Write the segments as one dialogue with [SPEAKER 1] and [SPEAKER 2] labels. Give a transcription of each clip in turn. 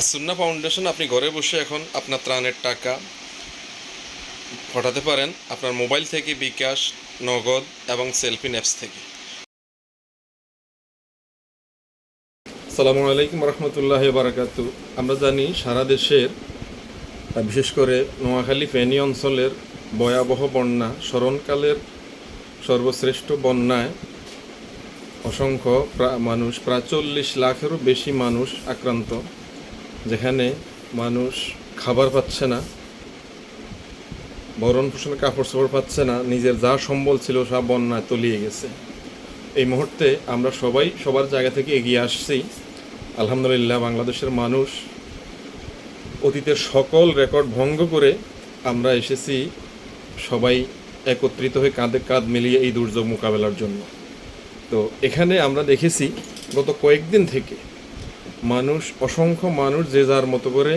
[SPEAKER 1] As-Sunnah foundation আপনি ঘরে বসে এখন আপনার ত্রাণের টাকা পাঠাতে পারেন আপনার মোবাইল থেকে বিকাশ, নগদ এবং সেলফি অ্যাপস থেকে। সালামু আলাইকুম রহমতুল্লাহ বারাকাতু। আমরা জানি সারা দেশের বিশেষ করে নোয়াখালী ফেনী অঞ্চলের ভয়াবহ বন্যা, স্মরণকালের সর্বশ্রেষ্ঠ বন্যায় অসংখ্য মানুষ, প্রায় চল্লিশ লাখেরও বেশি মানুষ আক্রান্ত। যেখানে মানুষ খাবার পাচ্ছে না ভরণ পোষণের কাপড় চোপড় পাচ্ছে না, নিজের যা সম্বল ছিল সব বন্যায় তলিয়ে গেছে। এই মুহূর্তে আমরা সবাই সবার জায়গা থেকে এগিয়ে আসছি। আলহামদুলিল্লাহ, বাংলাদেশের মানুষ অতীতের সকল রেকর্ড ভঙ্গ করে আমরা এসেছি সবাই একত্রিত হয়ে কাঁধে কাঁধ মিলিয়ে এই দুর্যোগ মোকাবেলার জন্য। তো এখানে আমরা দেখেছি, গত কয়েকদিন থেকে মানুষ, অসংখ্য মানুষ যে যার মতো করে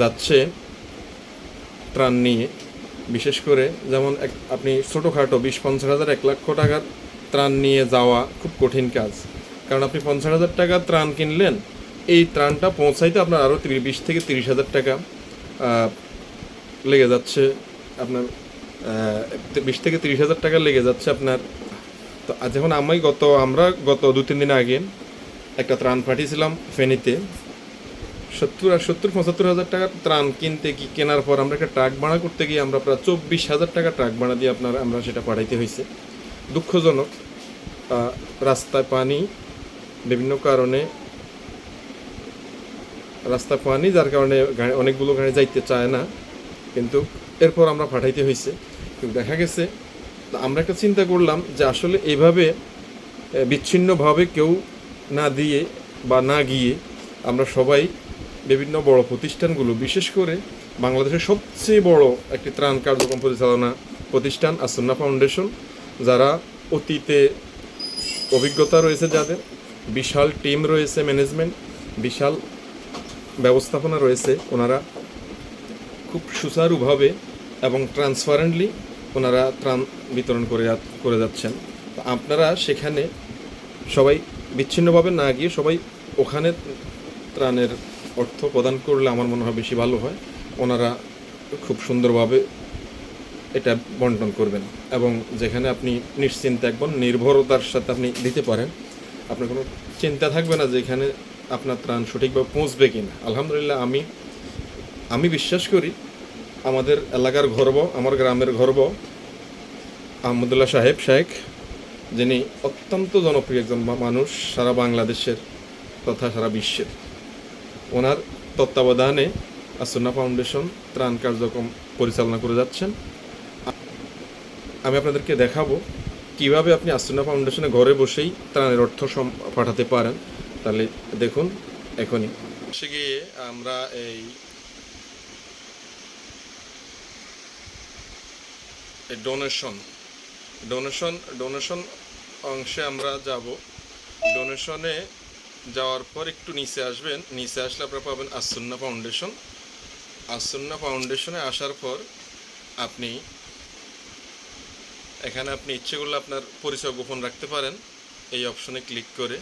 [SPEAKER 1] যাচ্ছে ত্রাণ নিয়ে। বিশেষ করে যেমন এক আপনি ছোটোখাটো বিশ পঞ্চাশ হাজার, এক লক্ষ টাকার ত্রাণ নিয়ে যাওয়া খুব কঠিন কাজ। কারণ আপনি পঞ্চাশ হাজার টাকা ত্রাণ কিনলেন, এই ত্রাণটা পৌঁছাইতে আপনার আরও বিশ থেকে তিরিশ হাজার টাকা লেগে যাচ্ছে আপনার বিশ থেকে তিরিশ হাজার টাকা লেগে যাচ্ছে আপনার। তো যখন আমি গত, আমরা গত দু তিন দিন আগে একটা ত্রাণ পাঠিয়েছিলাম ফেনীতে। সত্তর আর সত্তর, পঁচাত্তর হাজার টাকার ত্রাণ কিনতে কি কেনার পর আমরা একটা ট্রাক ভাড়া করতে গিয়ে আমরা প্রায় চব্বিশ হাজার টাকা ট্রাক ভাড়া দিয়ে আপনার আমরা সেটা পাঠাইতে হয়েছে দুঃখজনক রাস্তায় পানি বিভিন্ন কারণে, রাস্তায় পানি যার কারণে অনেকগুলো গাড়ি যাইতে চায় না, কিন্তু এরপর আমরা পাঠাইতে হয়েছে কিন্তু দেখা গেছে, আমরা একটা চিন্তা করলাম যে আসলে এইভাবে বিচ্ছিন্নভাবে কেউ না দিয়ে বা না গিয়ে আমরা সবাই বিভিন্ন বড় প্রতিষ্ঠানগুলো, বিশেষ করে বাংলাদেশের সবচেয়ে বড় একটি ত্রাণ কার্যক্রম পরিচালনা প্রতিষ্ঠান আসন্না ফাউন্ডেশন, যারা অতীতে অভিজ্ঞতা রয়েছে যাদের, বিশাল টিম রয়েছে ম্যানেজমেন্ট, বিশাল ব্যবস্থাপনা রয়েছে ওনারা খুব সুচারুভাবে এবং ট্রান্সপারেন্টলি ওনারা ত্রাণ বিতরণ করে করে যাচ্ছেন। আপনারা সেখানে সবাই বিচ্ছিন্নভাবে না গিয়ে সবাই ওখানে ত্রাণের অর্থ প্রদান করলে আমার মনে হয় বেশি ভালো হয়। ওনারা খুব সুন্দরভাবে এটা বন্টন করবেন এবং যেখানে আপনি নিশ্চিন্তে একদম নির্ভরতার সাথে আপনি দিতে পারেন, আপনার কোনো চিন্তা থাকবে না যে এখানে আপনার ত্রাণ সঠিকভাবে পৌঁছবে কি না আলহামদুলিল্লাহ আমি আমি বিশ্বাস করি আমাদের এলাকার গর্ব, আমার গ্রামের গর্ব। আহমদুল্লাহ সাহেব, শেখ যিনি অত্যন্ত জনপ্রিয় একজন মানুষ সারা বাংলাদেশের তথা সারা বিশ্বের। ওনার তত্ত্বাবধানে আসন্না ফাউন্ডেশন ত্রাণ কার্যক্রম পরিচালনা করে যাচ্ছেন। আমি আপনাদেরকে দেখাবো কীভাবে আপনি আসন্না ফাউন্ডেশনে ঘরে বসেই ত্রাণের অর্থ পাঠাতে পারেন। তাহলে দেখুন, এখনই। সে গিয়ে আমরা এই ডোনেশন ডোনেশন ডোনেশন অংশে আমরা যাব। ডোনেশনে যাওয়ার পর একটু নিচে আসবেন। নিচে আসলে আপনারা পাবেন আসন্না ফাউন্ডেশন আসন্না ফাউন্ডেশনে আসার পর আপনি এখানে আপনি ইচ্ছে করলে আপনার পরিচয় গোপন রাখতে পারেন। এই অপশনে ক্লিক করে।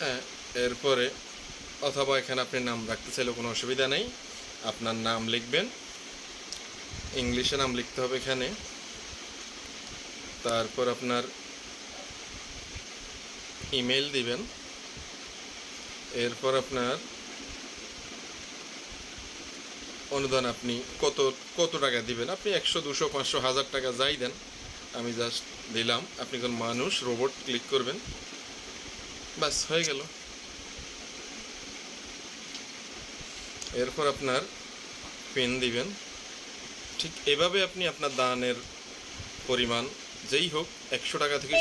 [SPEAKER 1] হ্যাঁ এরপরে অথবা এখানে আপনি নাম রাখতে চাইলে কোনো অসুবিধা নেই। আপনার নাম লিখবেন। ইংলিশে নাম লিখতে হবে এখানে। তারপর আপনার ইমেল দিবেন। এরপর আপনার অনুদান আপনি কত কত টাকা দিবেন? আপনি একশো, দুশো, পাঁচশো, হাজার টাকা যাই দেন। আমি জাস্ট দিলাম। আপনি কোন মানুষ রোবট ক্লিক করবেন। ব্যাস, হয়ে গেল। এরপর আপনার পেন দিবেন। ঠিক এভাবে আপনি আপনার দানের পরিমাণ যেই হোক একশো টাকা থেকে।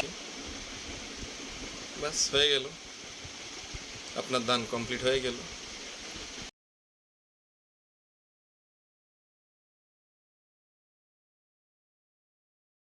[SPEAKER 1] ব্যাস হয়ে গেল আপনার দান কমপ্লিট হয়ে গেল